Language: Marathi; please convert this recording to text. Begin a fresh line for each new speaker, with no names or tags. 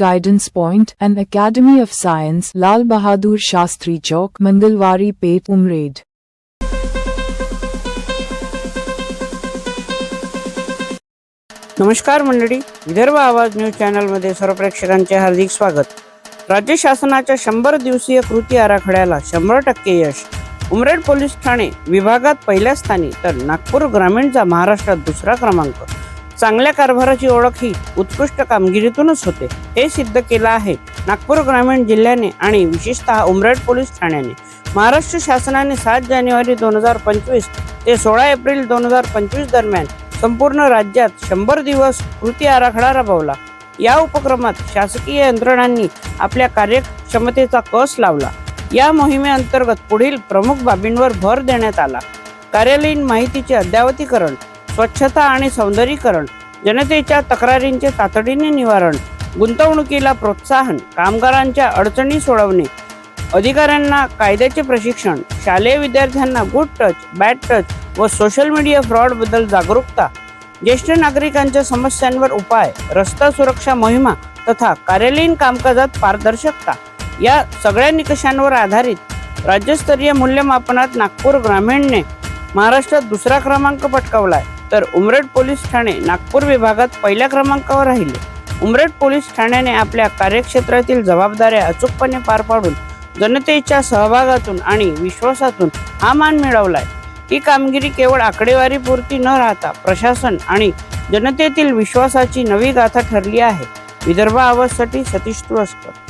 Guidance Point and Academy of Science Lal Bahadur Shastri Chowk Mangalwari Pet Umraid
नमस्कार मंडळी विदर्भ आवाज न्यूज चॅनलमध्ये सर्व प्रेक्षकांचे हार्दिक स्वागत. राज्य शासनाच्या शंभर दिवसीय कृती आराखड्याला शंभर टक्के यश. उमरेड पोलीस ठाणे विभागात पहिल्या स्थानी तर नागपूर ग्रामीणचा महाराष्ट्रात दुसरा क्रमांक. चांगल्या कारभाराची ओळख ही उत्कृष्ट कामगिरीतूनच होते. हे सिद्ध केलं आहे नागपूर ग्रामीण जिल्ह्याने आणि विशेषतः उमरेड पोलीस ठाण्याने. महाराष्ट्र शासनाने सात जानेवारी दोन हजार पंचवीस ते सोळा एप्रिल दोन हजार पंचवीस दरम्यान संपूर्ण राज्यात शंभर दिवस कृती आराखडा राबवला. या उपक्रमात शासकीय यंत्रणांनी आपल्या कार्यक्षमतेचा कस लावला. या मोहिमेअंतर्गत पुढील प्रमुख बाबींवर भर देण्यात आला. कार्यालयीन माहितीचे अद्यावतीकरण स्वच्छता आणि सौंदर्यीकरण जनतेच्या तक्रारींचे तातडीने निवारण गुंतवणुकीला प्रोत्साहन कामगारांच्या अडचणी सोडवणे अधिकाऱ्यांना कायद्याचे प्रशिक्षण शालेय विद्यार्थ्यांना गुड टच बॅड टच व सोशल मीडिया फ्रॉडबद्दल जागरूकता ज्येष्ठ नागरिकांच्या समस्यांवर उपाय रस्ता सुरक्षा मोहिमा तथा कार्यालयीन कामकाजात पारदर्शकता या सगळ्या निकषांवर आधारित राज्यस्तरीय मूल्यमापनात नागपूर ग्रामीणने महाराष्ट्रात दुसरा क्रमांक पटकावलाय. तर उमरेड पोलीस ठाणे नागपूर विभागात पहिल्या क्रमांकावर राहिले. उमरेड पोलीस ठाण्याने आपल्या कार्यक्षेत्रातील जबाबदाऱ्या अचूकपणे पार पाडून जनतेच्या सहभागातून आणि विश्वासातून हा मान मिळवलाय. ही कामगिरी केवळ आकडेवारी पुरती न राहता प्रशासन आणि जनतेतील विश्वासाची नवी गाथा ठरली आहे. विदर्भ आवाजसाठी सतीश तुळसकर.